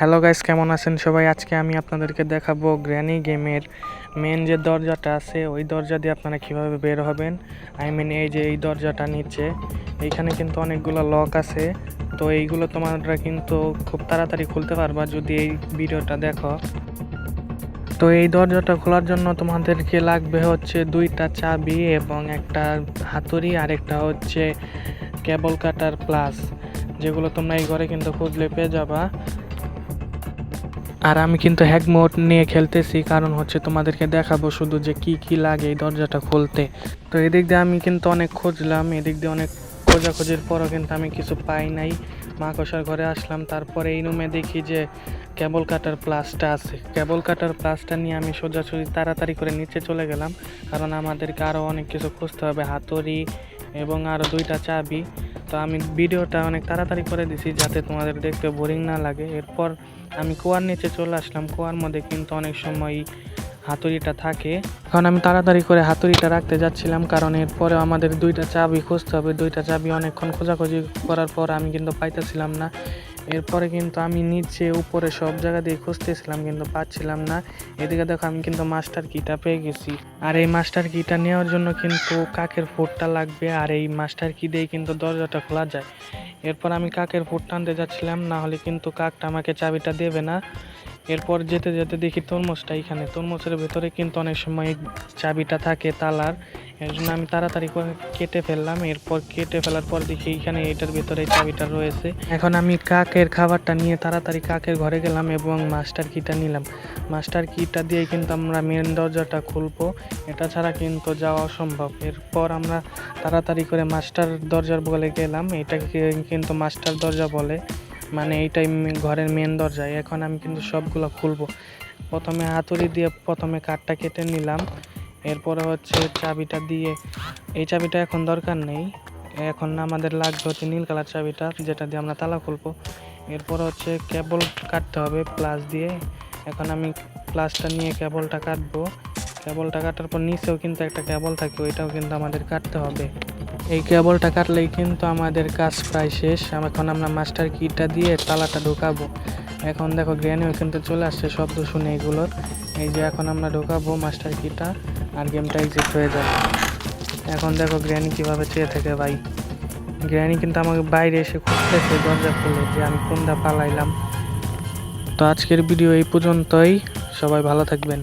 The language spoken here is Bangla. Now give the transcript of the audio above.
হ্যালো গাইস কেমন আছেন সবাই? আজকে আমি আপনাদেরকে দেখাবো গ্র্যানি গেমের মেন যে দরজাটা আছে, ওই দরজা দিয়ে আপনারা কীভাবে বের হবেন। আই মিন এই যে এই দরজাটা নিচে, এইখানে কিন্তু অনেকগুলো লক আছে। তো এইগুলো তোমরা কিন্তু খুব তাড়াতাড়ি খুলতে পারবা যদি এই ভিডিওটা দেখো। তো এই দরজাটা খোলার জন্য তোমাদেরকে লাগবে হচ্ছে দুইটা চাবি এবং একটা হাতুড়ি আর একটা হচ্ছে কেবল কাটার প্লাস যেগুলো তোমরা এই ঘরে কিন্তু খুঁজলে পেয়ে যাবা। আর আমি কিন্তু হ্যাক মোড নিয়ে খেলতেছি, কারণ হচ্ছে তোমাদেরকে দেখাবো শুধু যে কি কি লাগে এই দরজাটা খুলতে। তো এদিক দিয়ে আমি কিন্তু অনেক খুঁজলাম, এদিক দিয়ে অনেক খোঁজাখুঁজির পরও কিন্তু আমি কিছু পাই নাই। মাকসার ঘরে আসলাম, তারপরে এই রুমে দেখি যে কেবল কাটার প্লাসটা আছে। কেবল কাটার প্লাসটা নিয়ে আমি সোজাসুজি তাড়াতাড়ি করে নিচে চলে গেলাম, কারণ আমাদেরকে আরও অনেক কিছু খুঁজতে হবে, হাতুড়ি এবং আরও দুইটা চাবি। তো আমি ভিডিওটা অনেক তাড়াতাড়ি করে দিছি যাতে তোমাদের দেখতে বোরিং না লাগে। এরপর আমি কুয়ার নিচে চলে আসলাম। কুয়ার মধ্যে কিন্তু অনেক সময় হাতুড়িটা থাকে। কারণ আমি তাড়াতাড়ি করে হাতুড়িটা রাখতে যাচ্ছিলাম কারণ এরপরে আমাদের দুইটা চাবি খুঁজতে হবে। দুইটা চাবি অনেকক্ষণ খোঁজাখুঁজি করার পর আমি কিন্তু পাইতেছিলাম না। এরপরে কিন্তু আমি নিচে উপরে সব জায়গা দিয়ে খুঁজতেছিলাম, কিন্তু পাচ্ছিলাম না। এদিকে দেখো, আমি কিন্তু মাস্টার কিটা পেয়ে গেছি। আর এই মাস্টার কিটা নেওয়ার জন্য কিন্তু কাকের ফুটটা লাগবে, আর এই মাস্টার কি দিয়ে কিন্তু দরজাটা খোলা যায়। এরপর আমি কাকের ফুট টানতে যাচ্ছিলাম, না হলে কিন্তু কাকটা আমাকে চাবিটা দেবে না। এরপর যেতে যেতে দেখি তরমুজটা এখানে। তরমুজের ভেতরে কিন্তু অনেক সময় চাবিটা থাকে, তালার। এর জন্য আমি তাড়াতাড়ি করে কেটে ফেললাম। এরপর কেটে ফেলার পর দেখি এখানে এটার ভেতরে চাবিটা রয়েছে। এখন আমি কাকের খাবারটা নিয়ে তাড়াতাড়ি কাকের ঘরে গেলাম এবং মাস্টার কিটা নিলাম। মাস্টার কিটা দিয়ে কিন্তু আমরা মেন দরজাটা খুলবো। এটা ছাড়া কিন্তু যাওয়া অসম্ভব। এরপর আমরা তাড়াতাড়ি করে মাস্টার দরজার বলে গেলাম। এটাকে কিন্তু মাস্টার দরজা বলে। মানে এইটাই ঘরের মেন দরজা। এখন আমি কিন্তু সবগুলো খুলবো। প্রথমে হাতুড়ি দিয়ে প্রথমে কাঠটা কেটে নিলাম। এরপরে হচ্ছে চাবিটা দিয়ে, এই চাবিটা এখন দরকার নেই। এখন আমাদের লাগবে হচ্ছে নীল কালার চাবিটা, যেটা দিয়ে আমরা তালা খুলবো। এরপর হচ্ছে কেবল কাটতে হবে প্লাস দিয়ে। এখন আমি প্লাসটা নিয়ে কেবলটা কাটবো। কেবলটা কাটার পর নিচেও কিন্তু একটা কেবল থাকে, ওইটাও কিন্তু আমাদের কাটতে হবে। এই কেবলটা কাটলেই কিন্তু আমাদের কাজ প্রায় শেষ। এখন আমরা মাস্টার কিটা দিয়ে তালাটা ঢোকাবো। এখন দেখো গ্র্যানিও কিন্তু চলে আসছে শব্দ শুনে এগুলোর। এই যে এখন আমরা ঢোকাবো মাস্টার কিটা আর গেমটা এক্সিট হয়ে যাবে। এখন দেখো গ্র্যানি কীভাবে চেয়ে থাকে ভাই। গ্র্যানি কিন্তু আমাকে বাইরে এসে খুঁজতেছে দরজা খুলে যে আমি কোনটা পালাইলাম। তো আজকের ভিডিও এই পর্যন্তই। সবাই ভালো থাকবেন।